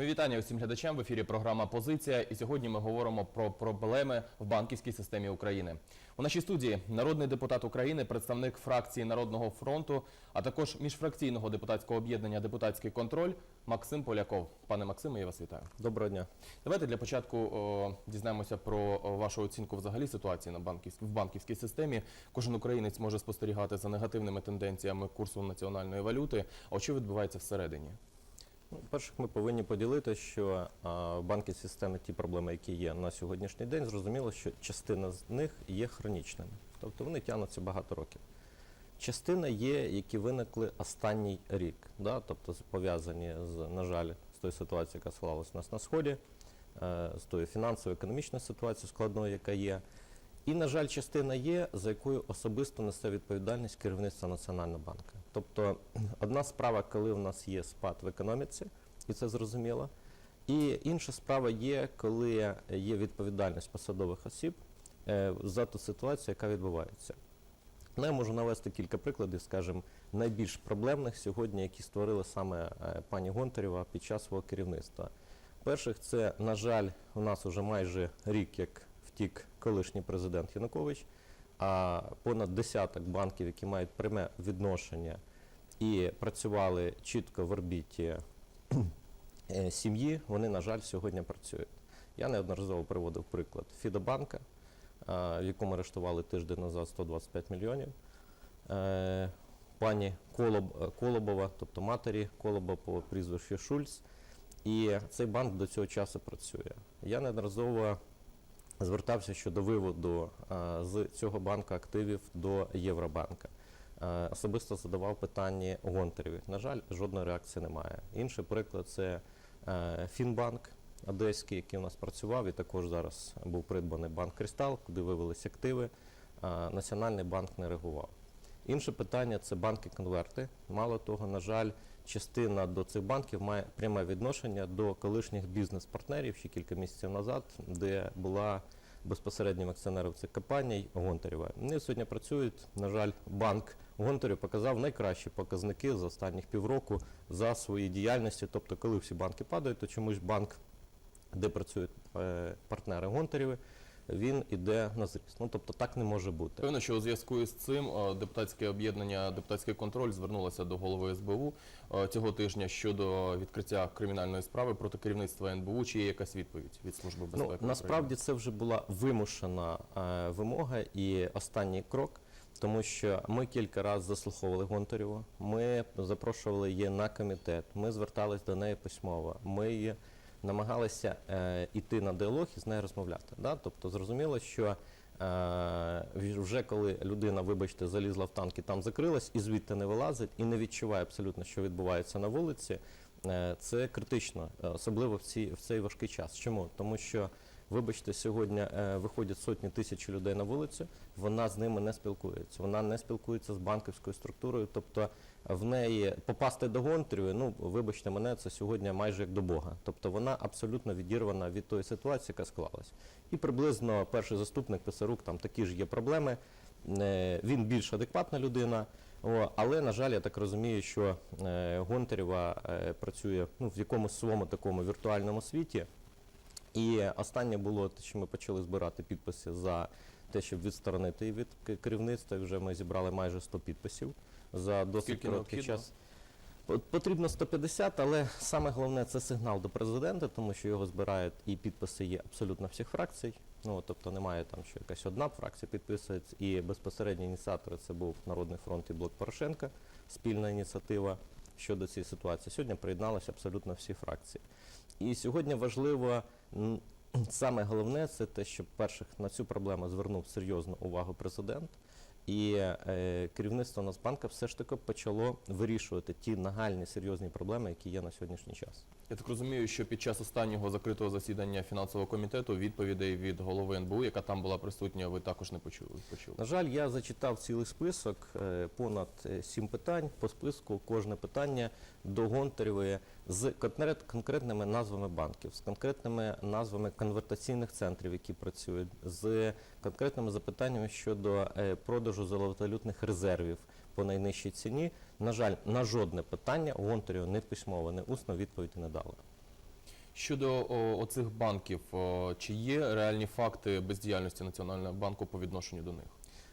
Мої вітання усім глядачам в ефірі. Програма Позиція. І сьогодні ми говоримо про проблеми в банківській системі України. У нашій студії народний депутат України, представник фракції Народного фронту, а також міжфракційного депутатського об'єднання Депутатський контроль Максим Поляков. Пане Максиме, я вас вітаю. Доброго дня. Давайте для початку о, дізнаємося про вашу оцінку взагалі ситуації на банківській в банківській системі. Кожен українець може спостерігати за негативними тенденціями курсу національної валюти. А що відбувається всередині? Ну, Перше, ми повинні поділити, що в банківській системі ті проблеми, які є на сьогоднішній день, зрозуміло, що частина з них є хронічними. Тобто вони тягнуться багато років. Частина є, які виникли останній рік, да? тобто пов'язані з, на жаль, з тою ситуацією, яка склалась у нас на сході, е, з тою фінансово-економічною ситуацією складною, яка є. І, на жаль, частина є, за якою особисто несе відповідальність керівництва Національного банку. Тобто, одна справа, коли в нас є спад в економіці, і це зрозуміло. І інша справа є, коли є відповідальність посадових осіб е, за ту ситуацію, яка відбувається. Ну, я можу навести кілька прикладів, скажімо, найбільш проблемних сьогодні, які створили саме е, пані Гонтарєва під час свого керівництва. Перших, це, на жаль, у нас вже майже рік, як втік колишній президент Янукович, а понад десяток банків, які мають пряме відношення і працювали чітко в орбіті е, сім'ї, вони, на жаль, сьогодні працюють. Я неодноразово приводив приклад Фідобанка, е, в якому арештували тиждень назад 125 мільйонів. Е, Пані Колоб, е, Колобова, тобто матері Колоба по прізвищу Шульц. І цей банк до цього часу працює. Я неодноразово звертався щодо виводу е, з цього банку активів до Євробанка. Е, Особисто задавав питання Гонтареві. На жаль, жодної реакції немає. Інший приклад це е, Фінбанк Одеський, який у нас працював, і також зараз був придбаний банк Кристал, куди вивелись активи. Національний банк не реагував. Інше питання це банки-конверти. Мало того, на жаль, частина до цих банків має пряме відношення до колишніх бізнес-партнерів ще кілька місяців назад, де була безпосереднім акціонером цих компаній Гонтарєва. Вони сьогодні працюють. На жаль, банк Гонтарєв показав найкращі показники за останніх півроку за свої діяльності. Тобто, коли всі банки падають, то чомусь банк, де працюють е, партнери Гонтарєви, він іде на зріст. Ну тобто так не може бути. Певно, що у зв'язку з цим е, депутатське об'єднання Депутатський контроль звернулося до голови СБУ е, цього тижня щодо відкриття кримінальної справи проти керівництва НБУ. Чи є якась відповідь від служби безпеки? Ну, насправді це вже була вимушена е, вимога і останній крок, тому що ми кілька разів заслуховували Гонтарєву, ми запрошували її на комітет, ми звертались до неї письмово, ми намагалися е, йти на діалог і з нею розмовляти. Да? Тобто зрозуміло, що е, вже коли людина, вибачте, залізла в танк і там закрилась, і звідти не вилазить, і не відчуває абсолютно, що відбувається на вулиці, Е, Це критично, е, особливо в, ці, в цей важкий час. Чому? Тому що, вибачте, сьогодні е, виходять сотні тисяч людей на вулицю, вона з ними не спілкується. Вона не спілкується з банківською структурою. Тобто в неї попасти до Гонтарєвої, ну вибачте мене, це сьогодні майже як до Бога. Тобто вона абсолютно відірвана від тої ситуації, яка склалась. І приблизно перший заступник Писарук, там такі ж є проблеми. Е, Він більш адекватна людина. Але, на жаль, я так розумію, що е, Гонтарєва працює ну, в якомусь своєму такому віртуальному світі. І останнє було те, що ми почали збирати підписи за те, щоб відсторонити від керівництва. І вже ми зібрали майже 100 підписів за досить Скільки короткий необхідно? час. По- Потрібно 150, але саме головне це сигнал до президента, тому що його збирають і підписи є абсолютно всіх фракцій. Ну тобто немає там, що якась одна фракція підписується, і безпосередні ініціатори це був Народний фронт і блок Порошенка, спільна ініціатива щодо цієї ситуації. Сьогодні приєдналися абсолютно всі фракції. І сьогодні важливо саме головне це те, що перших на цю проблему звернув серйозну увагу президент. І е, керівництво Нацбанка все ж таки почало вирішувати ті нагальні серйозні проблеми, які є на сьогоднішній час. Я так розумію, що під час останнього закритого засідання фінансового комітету відповідей від голови НБУ, яка там була присутня, ви також не почули. почули. На жаль, я зачитав цілий список, е, понад е, сім питань. По списку кожне питання до Гонтарєвої з конкрет, конкретними назвами банків, з конкретними назвами конвертаційних центрів, які працюють, з конкретними запитаннями щодо е, продажу золотовалютних резервів по найнижчій ціні. На жаль, на жодне питання Гонтарєва не письмово, не усно відповіді не дали. Щодо о, оцих банків, о, чи є реальні факти бездіяльності Національного банку по відношенню до них?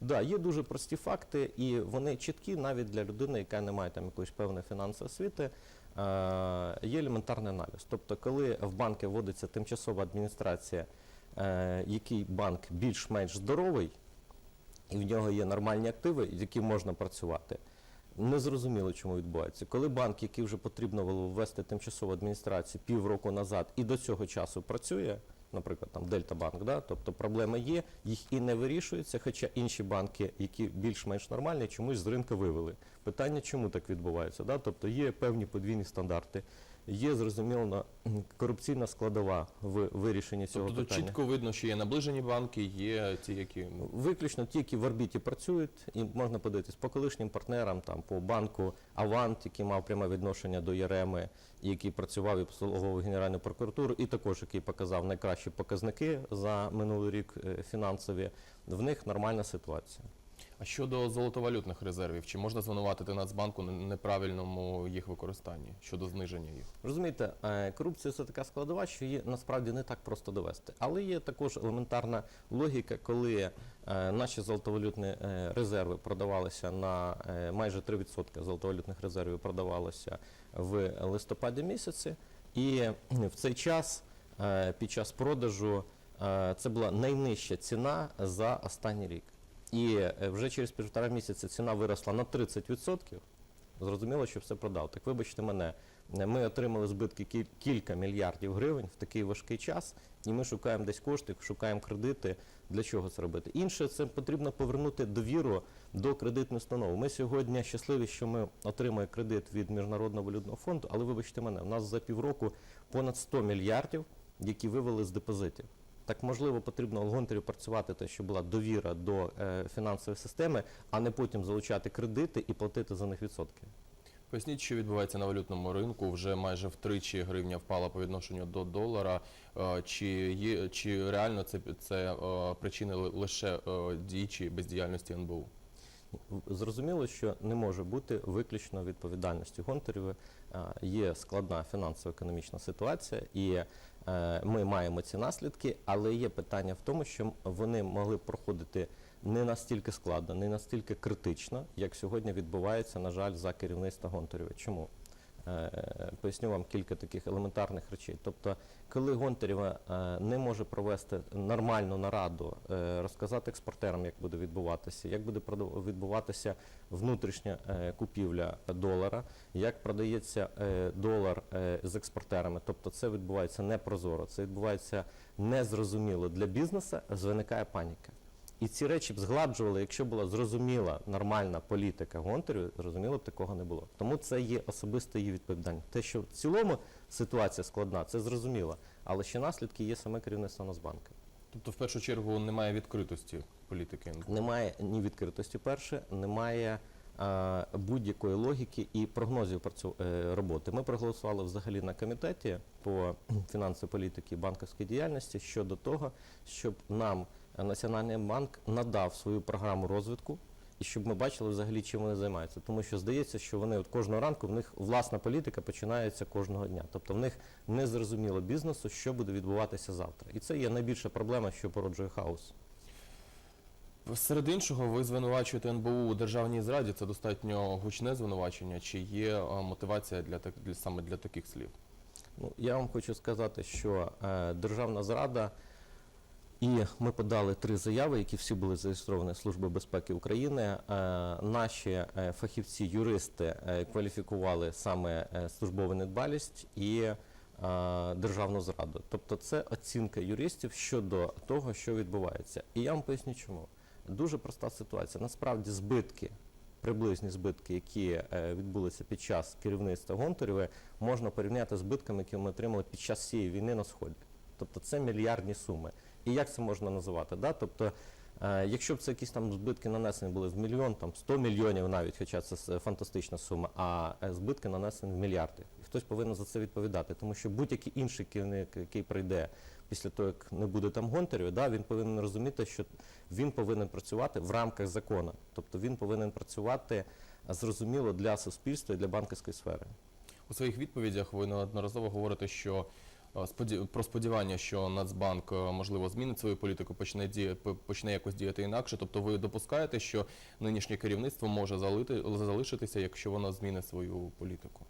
Да, є дуже прості факти, і вони чіткі навіть для людини, яка не має там якоїсь певної фінансової освіти. Е, є елементарний аналіз. Тобто, коли в банки вводиться тимчасова адміністрація, е, який банк більш-менш здоровий, і в нього є нормальні активи, з якими можна працювати. Незрозуміло, чому відбувається. Коли банк, який вже потрібно було ввести тимчасову адміністрацію півроку назад і до цього часу працює, наприклад, там Дельта Банк, да, тобто проблеми є, їх і не вирішуються, хоча інші банки, які більш-менш нормальні, чомусь з ринку вивели. Питання, чому так відбувається? Да? Тобто є певні подвійні стандарти, є зрозуміло корупційна складова в вирішенні цього Тобто питання. чітко видно, що є наближені банки, є ті, які ну, Виключно ті, які в орбіті працюють, і можна подивитись по колишнім партнерам, там по банку Авант, який мав пряме відношення до Єреми, який працював і обслуговував Генеральну прокуратуру, і також який показав найкращі показники за минулий рік е, фінансові. В них нормальна ситуація. А щодо золотовалютних резервів, чи можна звинуватити Нацбанку на неправильному їх використанні щодо зниження їх? Розумієте, е, корупція це така складова, що її насправді не так просто довести. Але є також елементарна логіка, коли е, наші золотовалютні е, резерви продавалися на майже 3% золотовалютних резервів продавалося в листопаді місяці, і в цей час під час продажу це була найнижча ціна за останній рік. І е, вже через півтора місяця ціна виросла на 30%. Зрозуміло, що все продав. Так вибачте мене, е, ми отримали збитки кілька мільярдів гривень в такий важкий час, і ми шукаємо десь кошти, шукаємо кредити. Для чого це робити? Інше це потрібно повернути довіру до кредитної установи. Ми сьогодні щасливі, що ми отримуємо кредит від Міжнародного валютного фонду, але вибачте мене, у нас за півроку понад 100 мільярдів, які вивели з депозитів. Так можливо, потрібно в Гонтарі працювати те, щоб була довіра до е, фінансової системи, а не потім залучати кредити і платити за них відсотки. Поясніть, що відбувається на валютному ринку. Вже майже втричі гривня впала по відношенню до долара. Е, Чи є чи реально це це е, причини лише чи бездіяльності НБУ? Зрозуміло, що не може бути виключно відповідальності Гонтарєва. Є складна фінансово-економічна ситуація, і ми маємо ці наслідки, але є питання в тому, що вони могли проходити не настільки складно, не настільки критично, як сьогодні відбувається, на жаль, за керівництва Гонтарєва. Чому? Е, Поясню вам кілька таких елементарних речей. Тобто, коли Гонтарєва е, не може провести нормальну нараду, е, розказати експортерам, як буде відбуватися, як буде відбуватися внутрішня купівля долара, як продається долар з експортерами. Тобто це відбувається непрозоро, це відбувається незрозуміло для бізнесу, виникає паніка. І ці речі б згладжували, якщо була зрозуміла нормальна політика Гонтарю, зрозуміло б такого не було. Тому це є особисто її відповідальність. Те, що в цілому ситуація складна, це зрозуміло. Але ще наслідки є саме керівництво Нацбанку. Тобто, в першу чергу, немає відкритості політики Немає ні відкритості перше, немає е, будь-якої логіки і прогнозів про цю е, роботи. Ми проголосували взагалі на комітеті по фінансовій політиці і банківській діяльності щодо того, щоб нам Національний банк надав свою програму розвитку. І щоб ми бачили взагалі, чим вони займаються, тому що здається, що вони от кожного ранку в них власна політика починається кожного дня. Тобто в них не зрозуміло бізнесу, що буде відбуватися завтра. І це є найбільша проблема, що породжує хаос. Серед іншого, ви звинувачуєте НБУ у державній зраді. Це достатньо гучне звинувачення. Чи є е, мотивація для так для саме для таких слів? Ну, я вам хочу сказати, що е, державна зрада, і ми подали три заяви, які всі були зареєстровані Службою безпеки України. Е, наші е, фахівці, юристи е, кваліфікували саме службову недбалість і державну зраду. Тобто це оцінка юристів щодо того, що відбувається. І я вам поясню, чому. Дуже проста ситуація. Насправді збитки. Приблизні збитки, які відбулися під час керівництва Гонтарєва, можна порівняти з збитками, які ми отримали під час цієї війни на сході. Тобто це мільярдні суми. І як це можна називати? Да? Тобто, е, якщо б це якісь там збитки нанесені були в мільйон, там 100 мільйонів навіть, хоча це фантастична сума, а е, збитки нанесені в мільярди. І хтось повинен за це відповідати, тому що будь-який інший керівник, який прийде після того, як не буде там Гонтарєва, да, він повинен розуміти, що він повинен працювати в рамках закону. Тобто він повинен працювати е, зрозуміло для суспільства і для банківської сфери. У своїх відповідях ви неодноразово говорите, що про сподівання, що Нацбанк е, можливо змінить свою політику, почне діє, почне якось діяти інакше. Тобто, ви допускаєте, що нинішнє керівництво може залити залишитися, якщо воно змінить свою політику?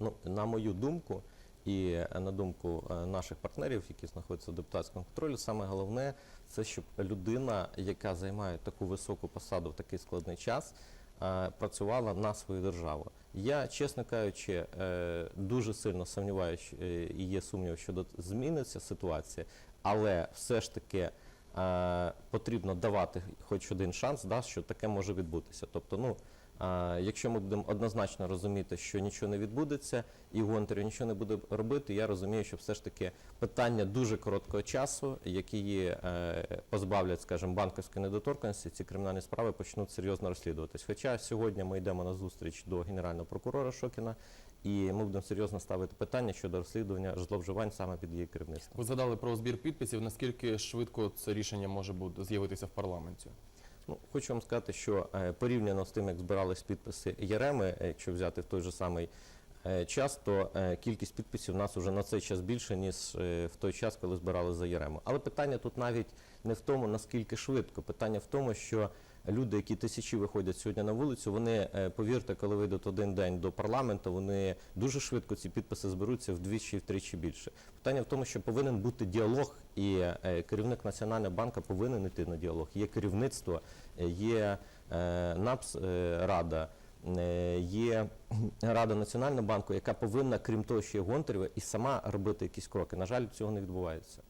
Ну, на мою думку, і е, на думку е, наших партнерів, які знаходяться в депутатському контролі, саме головне це щоб людина, яка займає таку високу посаду в такий складний час, е, працювала на свою державу. Я, чесно кажучи, е, дуже сильно сумніваюся е, і є сумнів, що зміниться ситуація, але все ж таки. е, Потрібно давати хоч один шанс, да, що таке може відбутися. Тобто, ну Якщо ми будемо однозначно розуміти, що нічого не відбудеться, і Гонтарю нічого не буде робити, я розумію, що все ж таки питання дуже короткого часу, які є, е, позбавлять, скажімо, банківської недоторканності, ці кримінальні справи почнуть серйозно розслідуватись. Хоча сьогодні ми йдемо на зустріч до генерального прокурора Шокіна, і ми будемо серйозно ставити питання щодо розслідування зловживань саме під її керівництвом. Ви згадали про збір підписів. Наскільки швидко це рішення може бути з'явитися в парламенті? Ну, хочу вам сказати, що е, порівняно з тим, як збирались підписи Єреми, е, якщо взяти в той же самий е, час, то кількість підписів у нас вже на цей час більше, ніж в той час, коли збирали за Єрему. Але питання тут навіть не в тому, наскільки швидко. Питання в тому, що люди, які тисячі виходять сьогодні на вулицю, вони, е, повірте, коли вийдуть один день до парламенту, вони дуже швидко ці підписи зберуться вдвічі втричі більше. Питання в тому, що повинен бути діалог, і е, керівник Національного банку повинен йти на діалог. Є керівництво, є е, НАПС рада. Є Рада Національного банку, яка повинна, крім того, що є Гонтарєва, і сама робити якісь кроки. На жаль, цього не відбувається.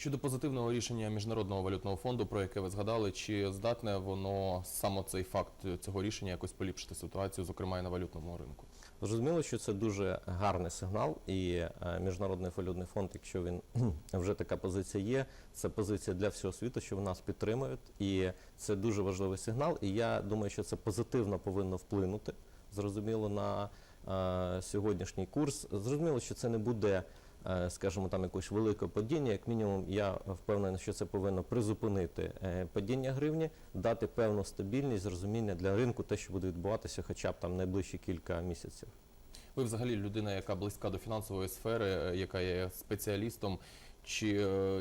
Щодо позитивного рішення міжнародного валютного фонду, про яке ви згадали, чи здатне воно саме цей факт цього рішення якось поліпшити ситуацію, зокрема і на валютному ринку? Зрозуміло, що це дуже гарний сигнал, і е, Міжнародний валютний фонд, якщо він вже така позиція є, це позиція для всього світу, що в нас підтримують, і це дуже важливий сигнал. І я думаю, що це позитивно повинно вплинути. Зрозуміло на е, сьогоднішній курс. Зрозуміло, що це не буде. Е, Скажімо, там якось велике падіння, як мінімум, я впевнений, що це повинно призупинити е, падіння гривні, дати певну стабільність, зрозуміння для ринку, те, що буде відбуватися, хоча б там найближчі кілька місяців. Ви взагалі людина, яка близька до фінансової сфери, е, яка є спеціалістом. Чи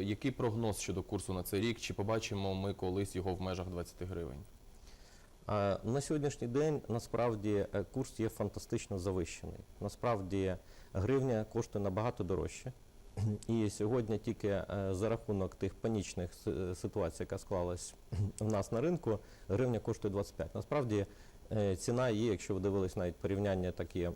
який прогноз щодо курсу на цей рік? Чи побачимо ми колись його в межах 20 гривень? На сьогоднішній день насправді е, курс є фантастично завищений. Насправді гривня коштує набагато дорожче. І сьогодні тільки е, за рахунок тих панічних ситуацій, яка склалась в нас на ринку, гривня коштує 25. Насправді е, ціна є, якщо ви дивились навіть порівняння такі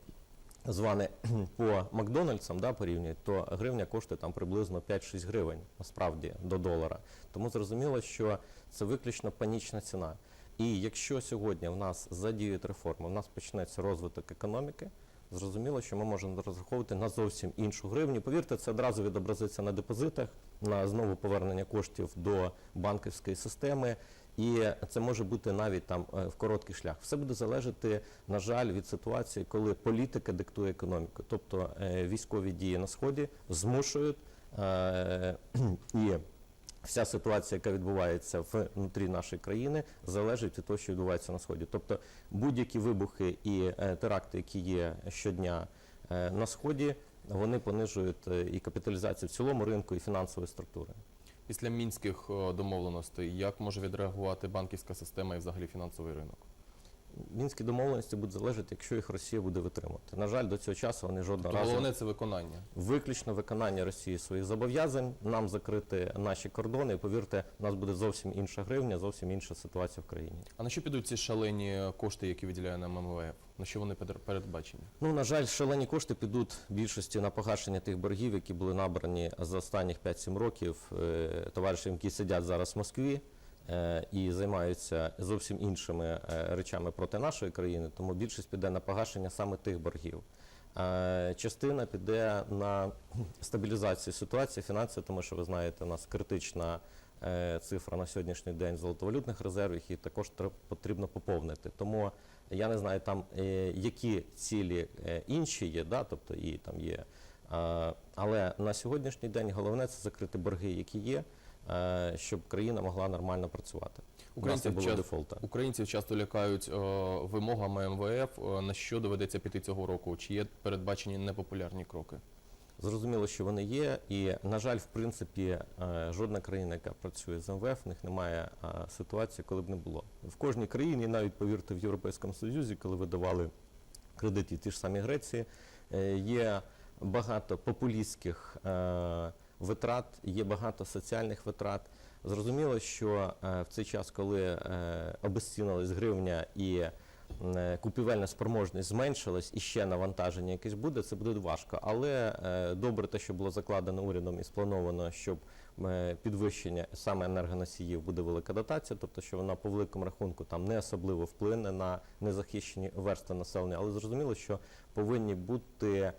зване по Макдональдсам, да, порівнюють, то гривня коштує там приблизно 5-6 гривень насправді до долара. Тому зрозуміло, що це виключно панічна ціна. І якщо сьогодні в нас задіють реформи, в нас почнеться розвиток економіки, зрозуміло, що ми можемо розраховувати на зовсім іншу гривню. Повірте, це одразу відобразиться на депозитах, на знову повернення коштів до банківської системи. І це може бути навіть там е, в короткий шлях. Все буде залежати, на жаль, від ситуації, коли політика диктує економіку. Тобто е, військові дії на сході змушують е, і вся ситуація, яка відбувається внутрі нашої країни, залежить від того, що відбувається на сході. Тобто будь-які вибухи і е, теракти, які є щодня е, на сході, вони понижують е, і капіталізацію в цілому ринку, і фінансової структури. Після мінських домовленостей, як може відреагувати банківська система і взагалі фінансовий ринок? Мінські домовленості будуть залежати, якщо їх Росія буде витримувати. На жаль, до цього часу вони жодного Тобто разу головне це виконання. виключно виконання Росії своїх зобов'язань, нам закрити наші кордони. І повірте, у нас буде зовсім інша гривня, зовсім інша ситуація в країні. А на що підуть ці шалені кошти, які виділяє нам МВФ? На що вони пер- передбачені? Ну, на жаль, шалені кошти підуть в більшості на погашення тих боргів, які були набрані за останніх 5-7 років е, товаришів, які сидять зараз в Москві і займаються зовсім іншими е, речами проти нашої країни. Тому більшість піде на погашення саме тих боргів. Е, Частина піде на стабілізацію ситуації фінансової, тому що ви знаєте, у нас критична е, цифра на сьогоднішній день золотовалютних резервів, їх також потрібно поповнити. Тому я не знаю там, е, які цілі е, інші є, да, тобто і там є. Е, але на сьогоднішній день головне це закрити борги, які є, е, щоб країна могла нормально працювати. Українців, було дефолта. українців часто лякають е, вимогами МВФ. Е, на що доведеться піти цього року? Чи є передбачені непопулярні кроки? Зрозуміло, що вони є, і на жаль, в принципі, е, жодна країна, яка працює з МВФ, в них немає е, ситуації, коли б не було. В кожній країні, навіть повірте, в Європейському Союзі, коли видавали кредити ті ж самі Греції, е, є багато популістських е, витрат, є багато соціальних витрат. Зрозуміло, що е, в цей час, коли е, обезцінилась гривня і е, купівельна спроможність зменшилась і ще навантаження якесь буде, це буде важко. Але добре те, що було закладено урядом і сплановано, щоб підвищення саме енергоносіїв буде велика дотація, тобто що вона по великому рахунку там не особливо вплине на незахищені верстви населення, але зрозуміло, що повинні бути.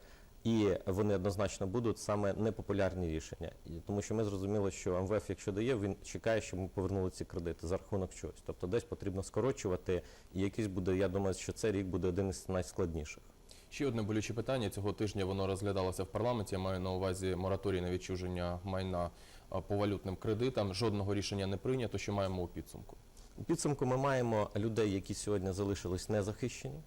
І вони однозначно будуть саме непопулярні рішення, І тому що ми зрозуміли, що МВФ, якщо дає, він чекає, щоб ми повернули ці кредити за рахунок чогось. Тобто десь потрібно скорочувати, і якийсь буде. Я думаю, що цей рік буде один із найскладніших. Ще одне болюче питання. Цього тижня воно розглядалося в парламенті. Я маю на увазі мораторій на відчуження майна по валютним кредитам. Жодного рішення не прийнято. Що маємо у підсумку? У підсумку ми маємо людей, які сьогодні залишились незахищені.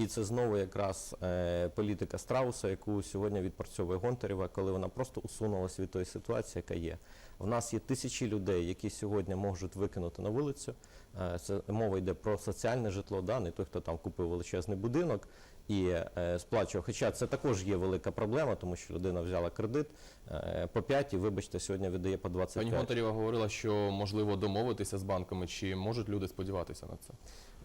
І це знову якраз е, політика Страуса, яку сьогодні відпрацьовує Гонтарєва, коли вона просто усунулася від тої ситуації, яка є. В нас є тисячі людей, які сьогодні можуть викинути на вулицю. Е, це мова йде про соціальне житло, да, не той, хто там купив величезний будинок і е, сплачував. Хоча це також є велика проблема, тому що людина взяла кредит е, по 5 і, вибачте, сьогодні видає по 25. Пані Гонтарєва говорила, що можливо домовитися з банками. Чи можуть люди сподіватися на це?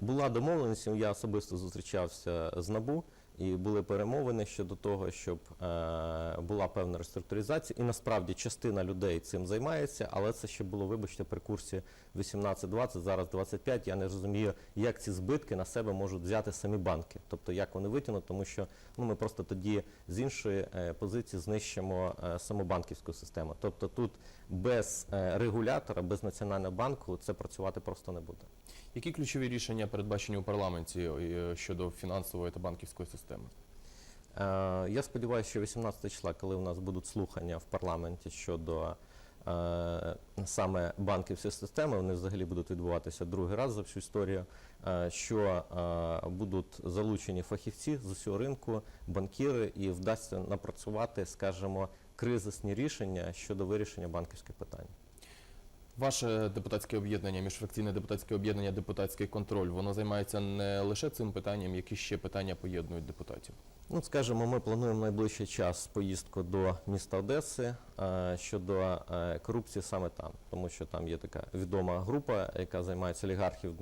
Була домовленість, я особисто зустрічався з НАБУ, і були перемовини щодо того, щоб е, була певна реструктуризація. І насправді частина людей цим займається, але це ще було, вибачте, при курсі 18-20, зараз 25. Я не розумію, як ці збитки на себе можуть взяти самі банки. Тобто як вони витягнуть, тому що ну, ми просто тоді з іншої е, позиції знищимо е, саму банківську систему. Тобто тут без е, регулятора, без національного банку це працювати просто не буде. Які ключові рішення передбачені у парламенті е, щодо фінансової та банківської системи? Е, Я сподіваюся, що 18 числа, коли у нас будуть слухання в парламенті щодо е, саме банківської системи, вони взагалі будуть відбуватися другий раз за всю історію. е, Що будуть залучені фахівці з усього ринку, банкіри, і вдасться напрацювати, скажімо, кризисні рішення щодо вирішення банківських питань. Ваше депутатське об'єднання, міжфракційне депутатське об'єднання, депутатський контроль, воно займається не лише цим питанням, які ще питання поєднують депутатів. Ну, скажімо, ми плануємо найближчий час поїздку до міста Одеси е, щодо е, корупції саме там, тому що там є така відома група, яка займається олігархів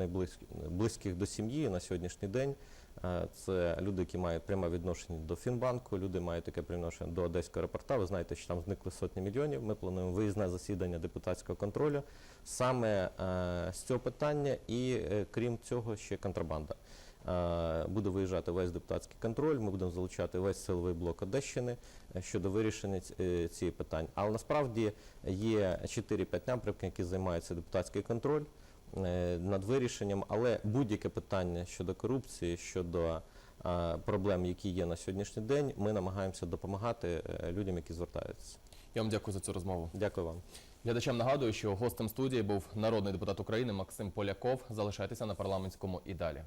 близьких до сім'ї на сьогоднішній день. Е, Це люди, які мають пряме відношення до Фінбанку, люди мають таке пряме відношення до Одеського аеропорта. Ви знаєте, що там зникли сотні мільйонів. Ми плануємо виїзне засідання депутатського контролю саме е, з цього питання, і е, крім цього, ще контрабанда. Буде виїжджати весь депутатський контроль. Ми будемо залучати весь силовий блок Одещини щодо вирішення цієї питань. Але насправді є 4-5 напрямків, які займаються депутатський контроль над вирішенням. Але будь-яке питання щодо корупції, щодо е, проблем, які є на сьогоднішній день, ми намагаємося допомагати е, людям, які звертаються. Я вам дякую за цю розмову. Дякую вам. Глядачам нагадую, що гостем студії був народний депутат України Максим Поляков. Залишайтеся на парламентському і далі.